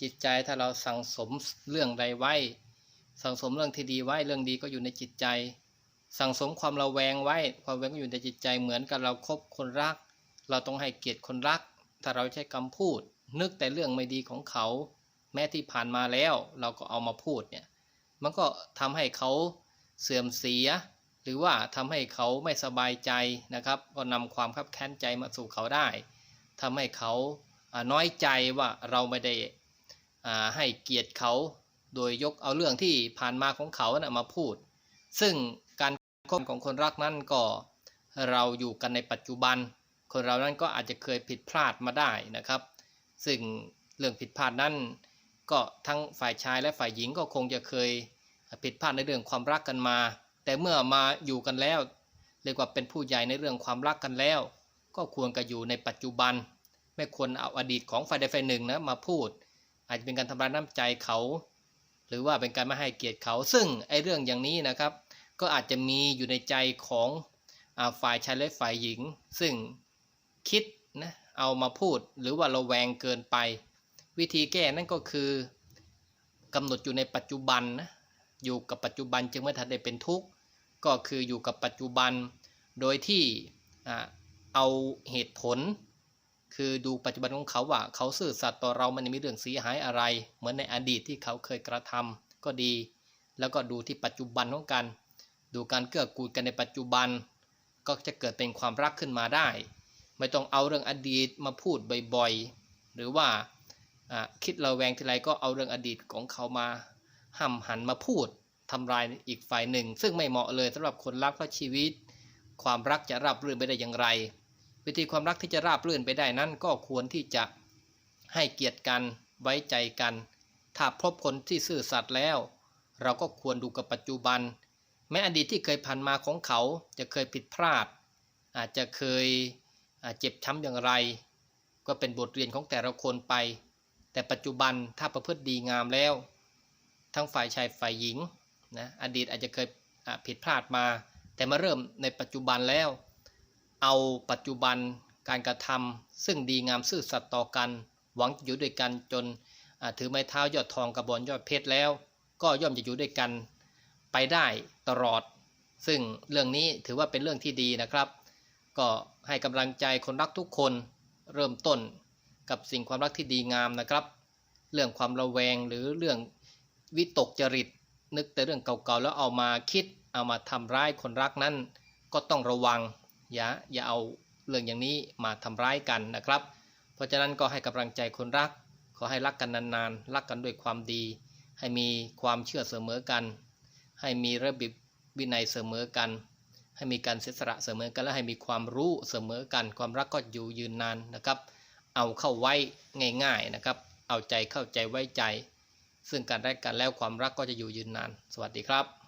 จิตใจถ้าเราสั่งสมเรื่องใดไว้ สั่งสมเรื่องที่ดีไว้เรื่องดีก็อยู่ในจิตใจ สั่งสมความระแวงไว้ ความระแวงก็อยู่ในจิตใจเหมือนกับเราคบคนรัก เราต้องให้เกียรติคนรัก ถ้าเราใช้คำพูด นึกแต่เรื่องไม่ดีของเขา แม้ที่ผ่านมาแล้ว เราก็เอามาพูดเนี่ยมันก็ทำให้เขาเสื่อมเสีย หรือว่าทำให้เขาไม่สบายใจนะครับ ก็นำความคับแค้นใจมาสู่เขาได้ทำให้เขาน้อยใจว่าเราไม่ได้ ให้เกียรติเขา โดยยกเอาเรื่องที่ผ่านมาของเขานะมาพูด ซึ่งการคบของคนรักนั้นก็เราอยู่กันในปัจจุบัน คนเรานั้นก็อาจจะเคยผิดพลาดมาได้นะครับ ซึ่งเรื่องผิดพลาดนั้นก็ทั้งฝ่ายชายและฝ่ายหญิงก็คงจะเคยผิดพลาดในเรื่องความรักกันมา แต่เมื่อมาอยู่กันแล้วเรียกว่าเป็นผู้ใหญ่ในเรื่องความรักกันแล้ว ก็ควรจะอยู่ในปัจจุบัน ไม่ควรเอาอดีตของฝ่ายใดฝ่ายหนึ่งนะมาพูด อาจจะเป็นการทำร้ายน้ำใจเขา หรือว่าเป็นการไม่ให้เกียรติเขา ซึ่งไอ้เรื่องอย่างนี้นะครับ ก็อาจจะมีอยู่ในใจของอฝ่ายชายและฝ่ายหญิง ซึ่งคิดนะเอามาพูดหรือว่าระแวงเกินไป วิธีแก้นั่นก็คือกำหนดอยู่ในปัจจุบันนะอยู่กับปัจจุบันจึงไม่ทันได้เป็นทุกข์ก็คืออยู่กับปัจจุบัน โดยที่เอาเหตุผล คือดูปัจจุบันของเขาว่า เขาซื่อสัตย์ต่อเรามันไม่มีเรื่องเสียหายอะไร เหมือนในอดีตที่เขาเคยกระทำก็ดี แล้วก็ดูที่ปัจจุบันของกัน ดูการเกื้อกูลกันในปัจจุบัน ก็จะเกิดเป็นความรักขึ้นมาได้ ไม่ต้องเอาเรื่องอดีตมาพูดบ่อยๆ หรือว่าคิดระแวงทีไรก็เอาเรื่องอดีตของเขามาห้ำหันมาพูดทำลายอีกฝ่ายหนึ่ง ซึ่งไม่เหมาะเลยสำหรับคนรักเพราะชีวิต ความรักจะราบรื่นไปได้อย่างไร วิธีความรักที่จะราบรื่นไปได้นั้น ก็ควรที่จะให้เกียรติกันไว้ใจกัน ถ้าพบคนที่ซื่อสัตย์แล้ว เราก็ควรดูกับปัจจุบัน แม้อดีตที่เคยผ่านมาของเขาจะเคยผิดพลาด อาจจะเคยเจ็บช้ำอย่างไร ก็เป็นบทเรียนของแต่ละคนไป แต่ปัจจุบันถ้าประพฤติดีงามแล้ว ทั้งฝ่ายชายฝ่ายหญิงนะอดีตอาจจะเคยผิดพลาดมา แต่มาเริ่มในปัจจุบันแล้ว เอาปัจจุบันการกระทำซึ่งดีงามซื่อสัตย์ต่อกัน หวังจะอยู่ด้วยกันจนถือไม้เท้ายอดทองกระบอนยอดเพชรแล้ว ก็ย่อมจะอยู่ด้วยกันไปได้ตลอด ซึ่งเรื่องนี้ถือว่าเป็นเรื่องที่ดีนะครับ ก็ให้กำลังใจคนรักทุกคนเริ่มต้นกับสิ่งความรักที่ดีงามนะครับ เรื่องความระแวงหรือเรื่องวิตกจริต นึกแต่เรื่องเก่าๆแล้วเอามาคิดเอามาทำร้ายคนรักนั้นก็ต้องระวัง อย่าอย่าเอาเรื่องอย่างนี้มาทำร้ายกันนะครับ เพราะฉะนั้นก็ให้กำลังใจคนรัก ขอให้รักกันนานๆ รักกันด้วยความดี ให้มีความเชื่อเสมอกัน ให้มีระเบียบวินัยเสมอกัน ให้มีการเสียสละเสมอกันและให้มีความรู้เสมอกัน ความรักก็อยู่ยืนนานนะครับ เอาเข้าไว้ง่ายๆนะครับ เอาใจเข้าใจไว้ใจ ซึ่งการได้กันแล้วความรักก็จะอยู่ยืนนาน สวัสดีครับ